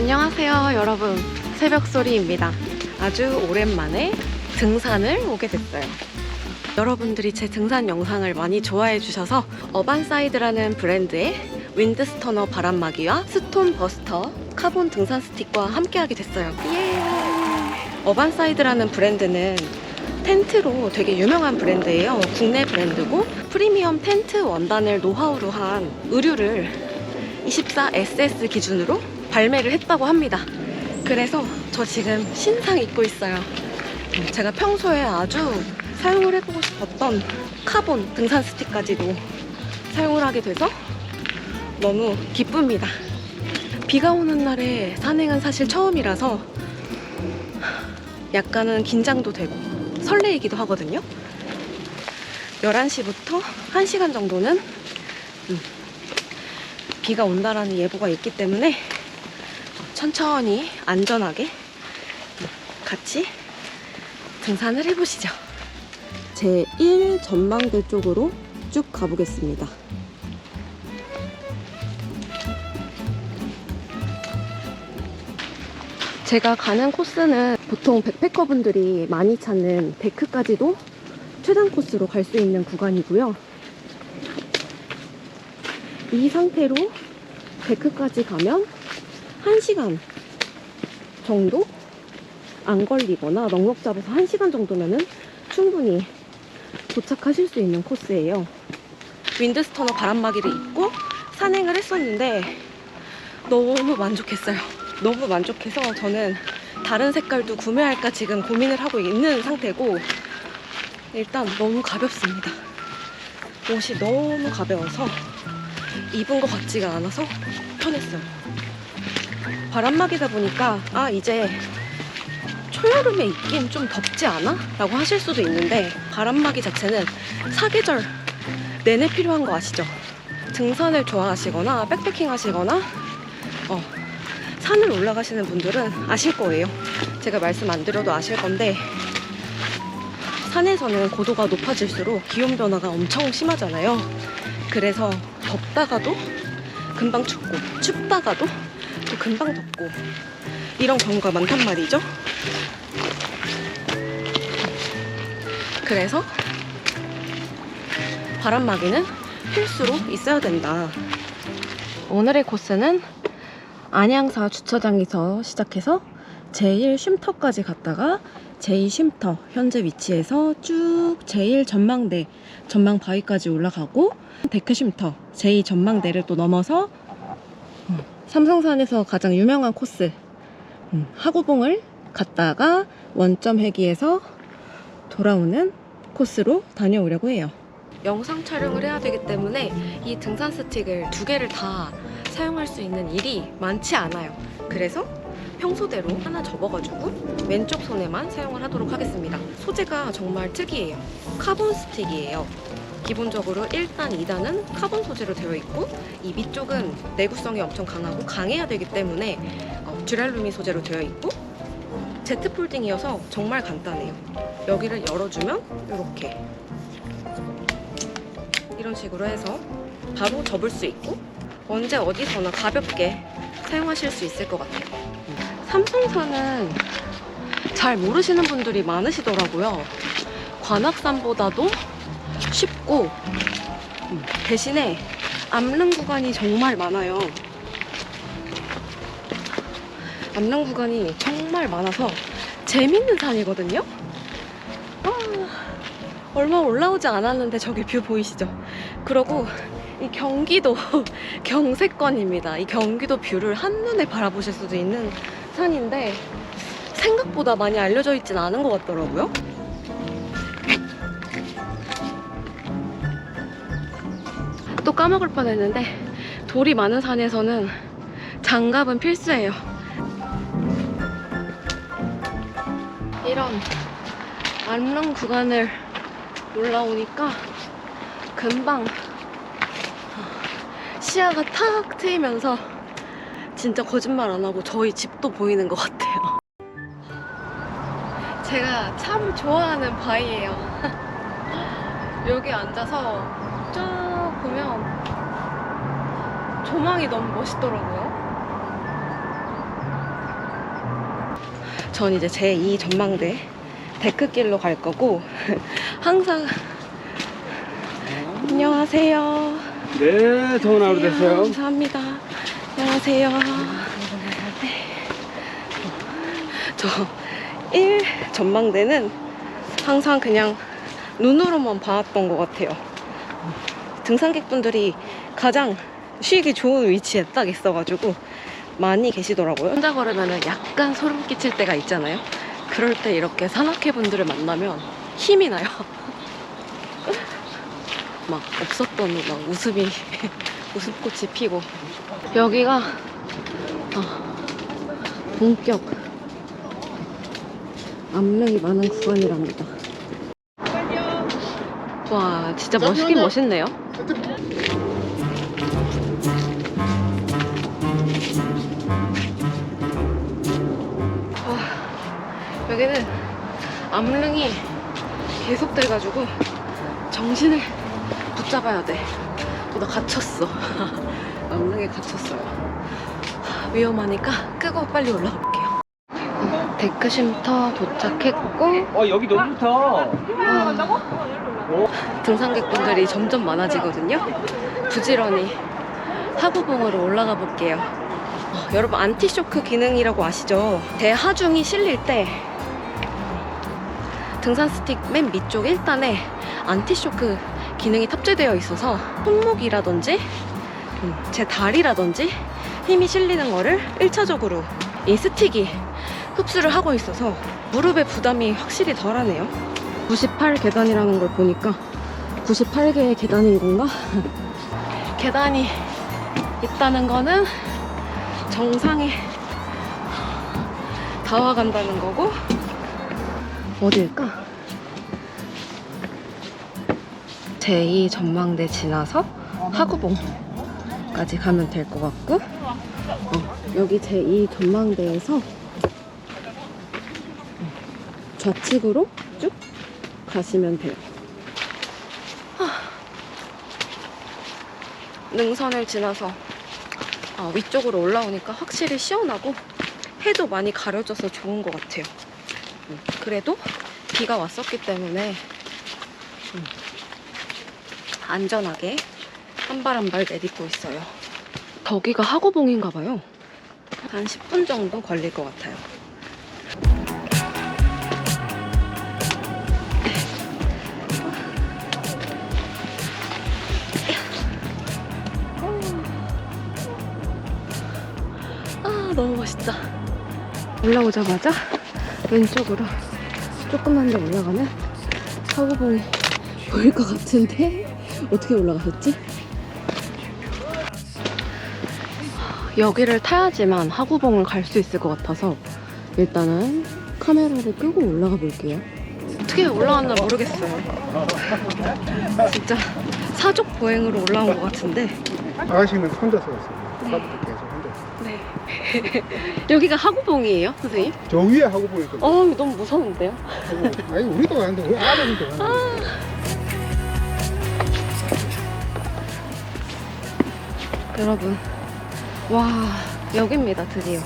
안녕하세요 여러분. 새벽소리입니다. 아주 오랜만에 등산을 오게 됐어요. 여러분들이 제 등산 영상을 많이 좋아해 주셔서 어반사이드라는 브랜드의 윈드스터너 바람막이와 스톤 버스터 카본 등산 스틱과 함께 하게 됐어요. 예! 어반사이드라는 브랜드는 텐트로 되게 유명한 브랜드예요. 국내 브랜드고 프리미엄 텐트 원단을 노하우로 한 의류를 24SS 기준으로 발매를 했다고 합니다. 그래서 저 지금 신상 입고 있어요. 제가 평소에 아주 사용을 해보고 싶었던 카본 등산 스틱까지도 사용을 하게 돼서 너무 기쁩니다. 비가 오는 날에 산행은 사실 처음이라서 약간은 긴장도 되고 설레이기도 하거든요. 11시부터 1시간 정도는 음, 비가 온다라는 예보가 있기 때문에 천천히 안전하게 같이 등산을 해보시죠. 제 1 전망대 쪽으로 쭉 가보겠습니다. 제가 가는 코스는 보통 백패커분들이 많이 찾는 데크까지도 최단 코스로 갈 수 있는 구간이고요. 이 상태로 데크까지 가면 1시간 정도 안 걸리거나 넉넉 잡아서 1시간 정도면은 충분히 도착하실 수 있는 코스예요. 윈드스터너 바람막이를 입고 산행을 했었는데 너무 만족했어요. 너무 만족해서 저는 다른 색깔도 구매할까 지금 고민을 하고 있는 상태고 일단 너무 가볍습니다. 옷이 너무 가벼워서 입은 것 같지가 않아서 편했어요. 바람막이다 보니까 아 이제 초여름에 입긴 좀 덥지 않아? 라고 하실 수도 있는데 바람막이 자체는 사계절 내내 필요한 거 아시죠? 등산을 좋아하시거나 백패킹 하시거나 어, 산을 올라가시는 분들은 아실 거예요. 제가 말씀 안 드려도 아실 건데 산에서는 고도가 높아질수록 기온 변화가 엄청 심하잖아요. 그래서 덥다가도 금방 춥고 춥다가도 또 금방 덥고 이런 경우가 많단 말이죠. 그래서 바람막이는 필수로 있어야 된다. 오늘의 코스는 안양사 주차장에서 시작해서 제1 쉼터까지 갔다가 제2 쉼터 현재 위치에서 쭉 제1 전망대 전망 바위까지 올라가고 데크 쉼터 제2 전망대를 또 넘어서 음, 삼성산에서 가장 유명한 코스 음, 하구봉을 갔다가 원점 회기에서 돌아오는 코스로 다녀오려고 해요. 영상 촬영을 해야 되기 때문에 이 등산 스틱을 두 개를 다 사용할 수 있는 일이 많지 않아요. 그래서 평소대로 하나 접어가지고 왼쪽 손에만 사용을 하도록 하겠습니다. 소재가 정말 특이해요. 카본 스틱이에요. 기본적으로 1단, 2단은 카본 소재로 되어 있고 이 밑쪽은 내구성이 엄청 강하고 강해야 되기 때문에 어, 듀랄루미 소재로 되어 있고 제트 폴딩이어서 정말 간단해요. 여기를 열어주면 이렇게 이런 식으로 해서 바로 접을 수 있고 언제 어디서나 가볍게 사용하실 수 있을 것 같아요. 삼성산은 잘 모르시는 분들이 많으시더라고요. 관악산보다도 쉽고 음, 대신에 암릉 구간이 정말 많아요. 암릉 구간이 정말 많아서 재밌는 산이거든요. 아, 얼마 올라오지 않았는데 저기 뷰 보이시죠? 그러고 이 경기도 경세권입니다. 이 경기도 뷰를 한눈에 바라보실 수도 있는 산인데 생각보다 많이 알려져 있진 않은 것 같더라고요. 또 까먹을 뻔했는데 돌이 많은 산에서는 장갑은 필수예요. 이런 안릉 구간을 올라오니까 금방 시야가 탁 트이면서 진짜 거짓말 안 하고 저희 집도 보이는 것 같아요. 제가 참 좋아하는 바위예요. 여기 앉아서 쭉 보면 조망이 너무 멋있더라고요. 전 이제 제2 전망대 데크길로 갈 거고 항상 안녕하세요. 네, 좋은 하루 되세요. 감사합니다. 안녕하세요. 네. 저 1 전망대는 항상 그냥 눈으로만 봐왔던 것 같아요. 등산객분들이 가장 쉬기 좋은 위치에 딱 있어가지고 많이 계시더라고요. 혼자 걸으면 약간 소름 끼칠 때가 있잖아요. 그럴 때 이렇게 산악회 분들을 만나면 힘이 나요. 막 없었던 막 웃음이 웃음꽃이 피고 여기가 어, 본격 암릉이 많은 구간이랍니다. 와 진짜 멋있긴 멋있네요. 와, 여기는 암릉이 계속 돼가지고 정신을 붙잡아야 돼. 어, 나 갇혔어. 암릉에 갇혔어요. 위험하니까 끄고 빨리 올라갈게요. 데크 쉼터 도착했고 어, 여기 너무 좋다. 등산객분들이 점점 많아지거든요. 부지런히 하구봉으로 올라가 볼게요. 어, 여러분 안티쇼크 기능이라고 아시죠? 대하중이 실릴 때 등산 스틱 맨 밑쪽 1단에 안티쇼크 기능이 탑재되어 있어서 손목이라든지 음, 제 다리라든지 힘이 실리는 거를 1차적으로 이 스틱이 흡수를 하고 있어서 무릎의 부담이 확실히 덜하네요. 98 계단이라는 걸 보니까 98개의 계단인 건가? 계단이 있다는 거는 정상에 다와간다는 거고 어딜까? 제2 전망대 지나서 하구봉까지 가면 될 것 같고 어, 여기 제2 전망대에서 좌측으로 쭉 가시면 돼요. 능선을 지나서 아, 위쪽으로 올라오니까 확실히 시원하고 해도 많이 가려져서 좋은 것 같아요. 음, 그래도 비가 왔었기 때문에 음, 안전하게 한 발 한 발 내딛고 있어요. 거기가 하구봉인가 봐요. 한 10분 정도 걸릴 것 같아요. 너무 멋있다 올라오자마자 왼쪽으로 조금만 더 올라가면 사고봉이 보일 것 같은데 어떻게 올라가셨지? 여기를 타야지만 하구봉을 갈 수 있을 것 같아서 일단은 카메라를 끄고 올라가 볼게요 어떻게 올라왔나 모르겠어요 진짜 사족 보행으로 올라온 것 같은데 아가씨는 혼자서 왔어요. 네. 여기가 하구봉이에요, 선생님? 저 위에 하고 보니까. 어, 너무 무서운데요? 아니 우리도 가는데 우리 아버지도 가는데. 여러분, 와, 여기입니다, 드디어.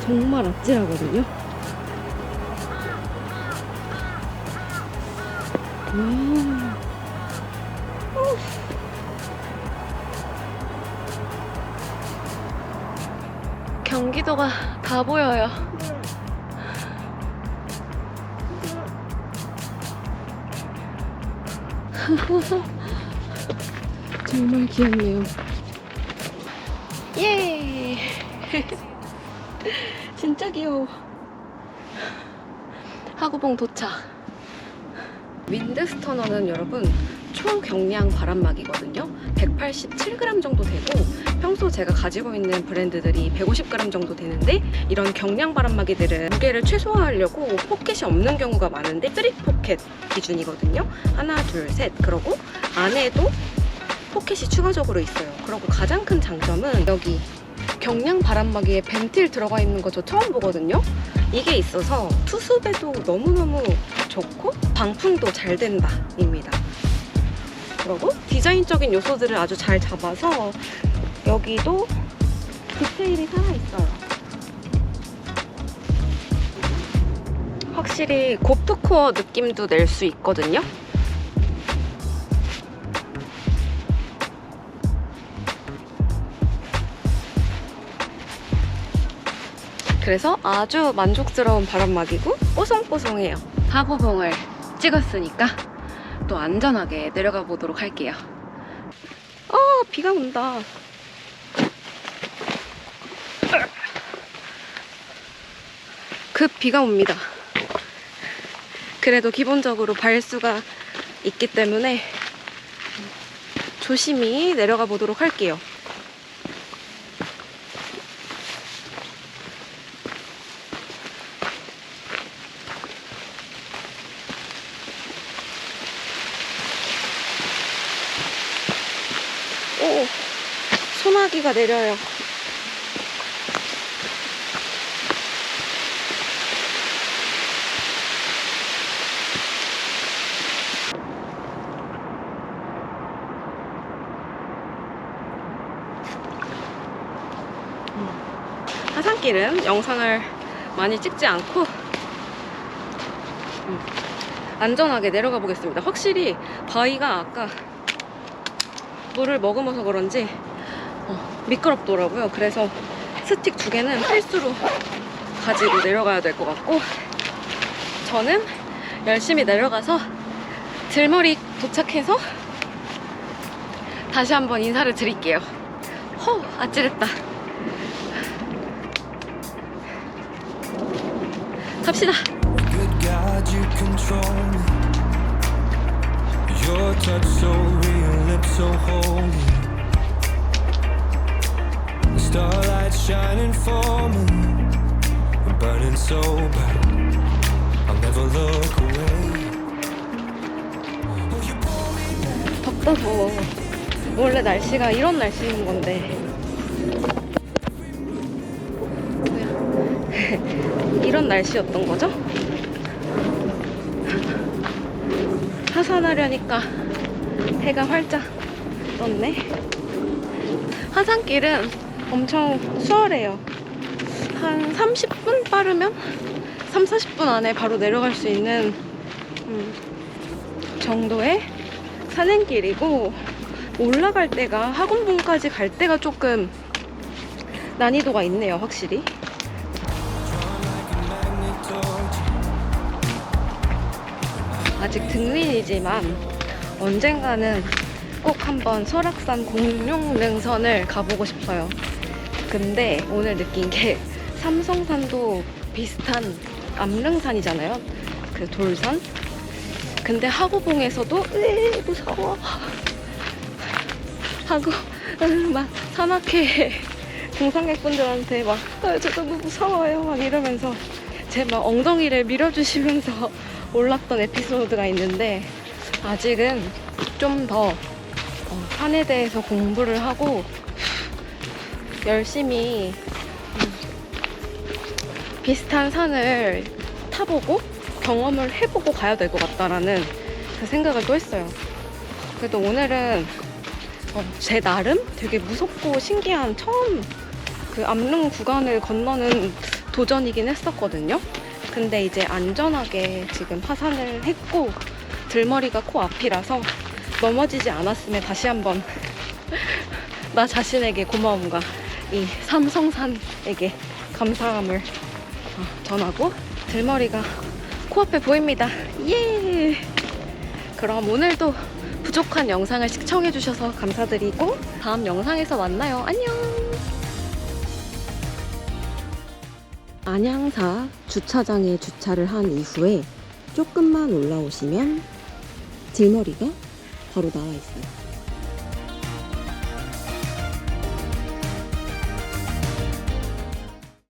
정말 아찔하거든요. 정말 귀엽네요. 예! 진짜 귀여워. 하구봉 도착. 윈드스터너는 여러분 초경량 바람막이거든요. 187g 정도 되고 평소 제가 가지고 있는 브랜드들이 150g 정도 되는데 이런 경량 바람막이들은 무게를 최소화하려고 포켓이 없는 경우가 많은데 3 포켓 기준이거든요. 하나, 둘, 셋. 그러고 안에도 포켓이 추가적으로 있어요. 그리고 가장 큰 장점은 여기 경량 바람막이에 벤틸 들어가 있는 거 저 처음 보거든요. 이게 있어서 투습에도 너무너무 좋고 방풍도 잘 된다 입니다. 그리고 디자인적인 요소들을 아주 잘 잡아서 여기도 디테일이 살아있어요. 확실히 고프코어 느낌도 낼 수 있거든요. 그래서 아주 만족스러운 바람막이고 뽀송뽀송해요. 하구봉을 찍었으니까 또 안전하게 내려가 보도록 할게요. 아, 비가 온다. 급 비가 옵니다. 그래도 기본적으로 발수가 있기 때문에 조심히 내려가 보도록 할게요. 오, 소나기가 내려요. 하산길은 영상을 많이 찍지 않고 음, 안전하게 내려가 보겠습니다. 확실히 바위가 아까 물을 머금어서 그런지 어, 미끄럽더라고요. 그래서 스틱 두 개는 필수로 가지고 내려가야 될 것 같고 저는 열심히 내려가서 들머리 도착해서 다시 한번 인사를 드릴게요. 허, 아찔했다. So holy. The starlight shining for me. Burning so bright. I'll never look away. Oh, you pull me back. 덥다 더워. 원래 날씨가 이런 날씨인 건데. 이런 날씨였던 거죠? 하산하려니까 해가 활짝 떴네. 하산길은 엄청 수월해요. 한 30분 빠르면 3, 40분 안에 바로 내려갈 수 있는 음, 정도의 산행길이고 올라갈 때가 학원봉까지 갈 때가 조금 난이도가 있네요 확실히 아직 등린이지만 언젠가는 꼭 한번 설악산 공룡 능선을 가보고 싶어요. 근데 오늘 느낀 게 삼성산도 비슷한 암릉산이잖아요. 그 돌산? 근데 하구봉에서도 으 무서워. 하고 으, 막 산악회 등산객분들한테 막 아, 저 너무 무서워요. 막 이러면서 제 막 엉덩이를 밀어주시면서 올랐던 에피소드가 있는데 아직은 좀더 어, 산에 대해서 공부를 하고 열심히 음, 비슷한 산을 타보고 경험을 해보고 가야 될 것 같다라는 그 생각을 또 했어요. 그래도 오늘은 어, 제 나름 되게 무섭고 신기한 처음 그 암릉 구간을 건너는 도전이긴 했었거든요. 근데 이제 안전하게 지금 하산을 했고 들머리가 코앞이라서 넘어지지 않았음에 다시 한번 나 자신에게 고마움과 이 삼성산에게 감사함을 어, 전하고 들머리가 코앞에 보입니다. 예! 그럼 오늘도 부족한 영상을 시청해주셔서 감사드리고 다음 영상에서 만나요. 안녕! 안양사 주차장에 주차를 한 이후에 조금만 올라오시면 들머리가 바로 나와 있어요.